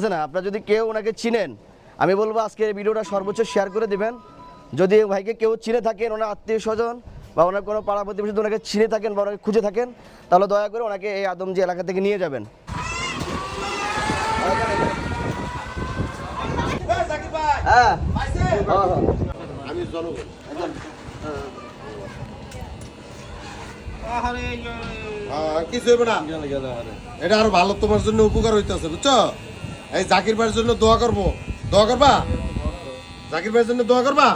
আছে না? আপনারা যদি কেউ ওনাকে চিনেন আমি বলব আজকে এই ভিডিওটা সর্বোচ্চ শেয়ার করে দিবেন। যদি ভাইকে কেউ চিনে থাকেন ওনার আত্মীয় স্বজন বা ওনার কোনো পাড়া প্রতিবেশী যদি ওনাকে চিনে থাকেন বা ওনাকে খুঁজে থাকেন তাহলে দয়া করে ওনাকে এই আদমজি এলাকা থেকে নিয়ে যাবেন। হ্যাঁ। আমি জনগণ। কিছু হইবে না। এটা আরও ভালো তোমার জন্য উপকার হইতেছে বুঝছ? এই জাকির ভাইয়ের জন্য দোয়া করব। দোয়া করবা? জাকির ভাইয়ের জন্য দোয়া করবা?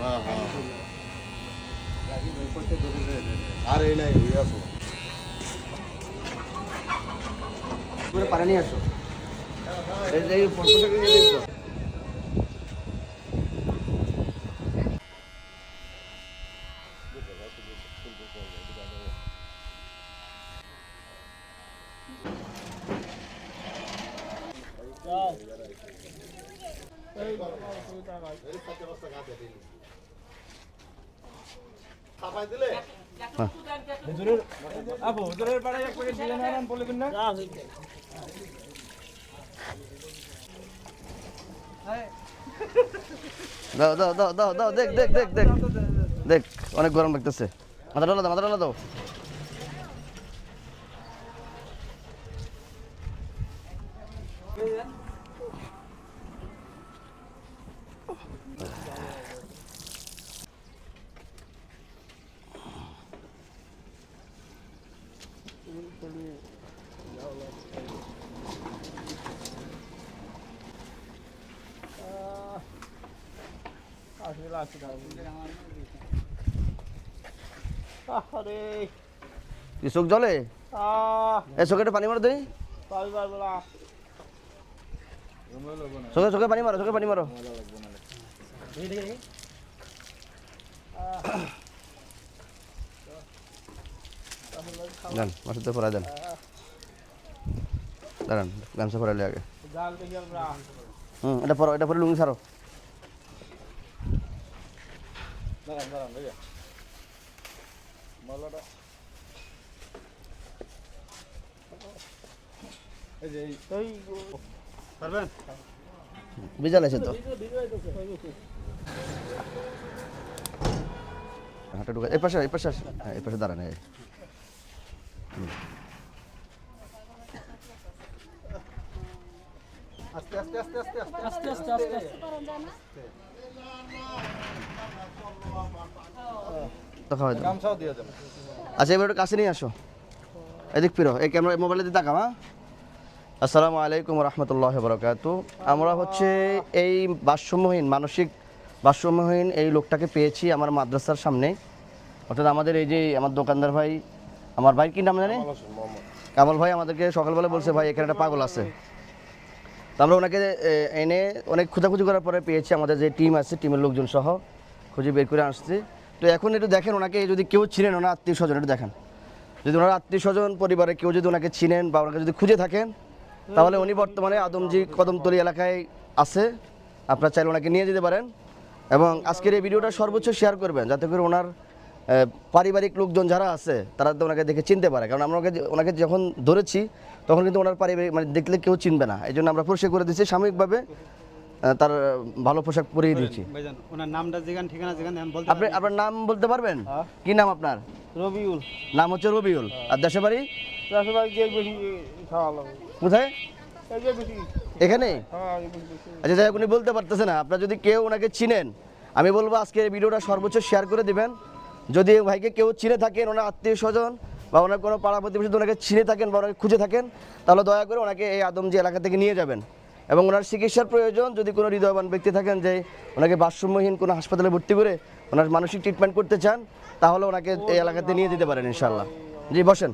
হ্যাঁ, হ্যাঁ। আর এই নাই আসো। পারে নিয়ে আসো। এই দাও দাও দাও দাও দাও, দেখ দেখ দেখ দেখ দেখ, অনেক গরম লাগতেছে। মাথা ডালা দাও মাথা ডালা দাও আসলে আছে আরে কি চোখ জলে এই চোখে পানি মারো দেই। পারব পারব না চোখে চোখে পানি মারো, চোখে পানি মারো। দেন মাসুদে পড়া দেন। দাঁড়ান গামছা পরালে আগে। হুম এটা পরো এটা পরে লুঙ্গি ছাড়ো। দাঁড়ান দাঁড়ান মালাটা। বিজাল আছে তো। হাঁটা ঢুকা এই পাশে এই পাশে হ্যাঁ এই পাশে দাঁড়ান আচ্ছা এবার একটু কাছে নিয়ে আসো। এদিক ফিরো। এই ক্যামেরা মোবাইলে দিয়ে তাকাও হ্যাঁ? আসসালামু আলাইকুম রহমতুল্লাহ বরকাত আমরা হচ্ছে এই ভারসাম্যহীন মানসিক ভারসাম্যহীন এই লোকটাকে পেয়েছি আমার মাদ্রাসার সামনে। অর্থাৎ আমাদের এই যে আমার দোকানদার ভাই আমার ভাই কি নাম জানে? কামাল ভাই আমাদেরকে সকালবেলা বলছে ভাই এখানে একটা পাগল আছে। তো আমরা ওনাকে এনে অনেক খোঁজাখুঁজি করার পরে পেয়েছি আমাদের যে টিম আছে টিমের লোকজন সহ। খুঁজে বের করে আসছি তো এখন একটু দেখেন ওনাকে যদি কেউ চিনেন ওনার আত্মীয় স্বজন একটু দেখেন। যদি ওনার আত্মীয় স্বজন পরিবারে কেউ যদি ওনাকে চিনেন বা ওনাকে যদি খুঁজে থাকেন তাহলে উনি বর্তমানে আদমজি কদমতলি এলাকায় আছে। আপনারা চাইলে ওনাকে নিয়ে যেতে পারেন। এবং আজকের এই ভিডিওটা সর্বোচ্চ শেয়ার করবেন যাতে করে ওনার পারিবারিক লোকজন যারা আছে তারা তো ওনাকে দেখে চিনতে পারে। কারণ আমরা ওনাকে- ওনাকে যখন ধরেছি তখন কিন্তু ওনার পারিবারিক মানে দেখলে কেউ চিনবে না। এই জন্য আমরা পরিষ্কার করে দিচ্ছি সাময়িকভাবে তার ভালো পোশাক পরিয়ে দিচ্ছি। ওনার নামটা যেখান ঠিকানা যেখানে আপনি আপনার নাম বলতে পারবেন? হ্যাঁ। কি নাম আপনার? রবিউল। নাম হচ্ছে রবিউল। আর দেশে বাড়ি? কোথায়? এখানে? হ্যাঁ আচ্ছা যাই উনি বলতে পারতেছে না। আপনারা যদি কেউ ওনাকে চিনেন আমি বলব আজকে এই ভিডিওটা সর্বোচ্চ শেয়ার করে দিবেন। যদি ভাইকে কেউ চিনে থাকেন, ওনার আত্মীয় স্বজন বা ওনার কোনো পাড়া প্রতিবেশী ওনাকে চিনে থাকেন বা ওনাকে খুঁজে থাকেন, তাহলে দয়া করে ওনাকে এই আদমজি এলাকা থেকে নিয়ে যাবেন। এবং ওনার চিকিৎসার প্রয়োজন, যদি কোনো হৃদয়বান ব্যক্তি থাকেন যে ওনাকে ভারসাম্যহীন কোনো হাসপাতালে ভর্তি করে ওনার মানসিক ট্রিটমেন্ট করতে চান, তাহলে ওনাকে এই এলাকাতে নিয়ে যেতে পারেন ইনশাল্লাহ জি, বসেন।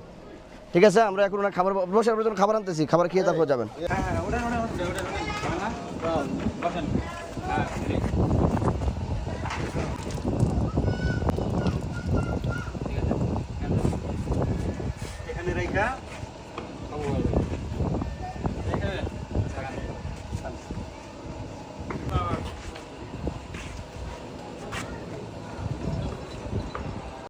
ঠিক আছে, আমরা এখন ওনার খাবার বসে আপনার জন্য খাবার আনতেছি, খাবার খেয়ে তারপর যাবেন। হ্যাঁ பாருங்கள்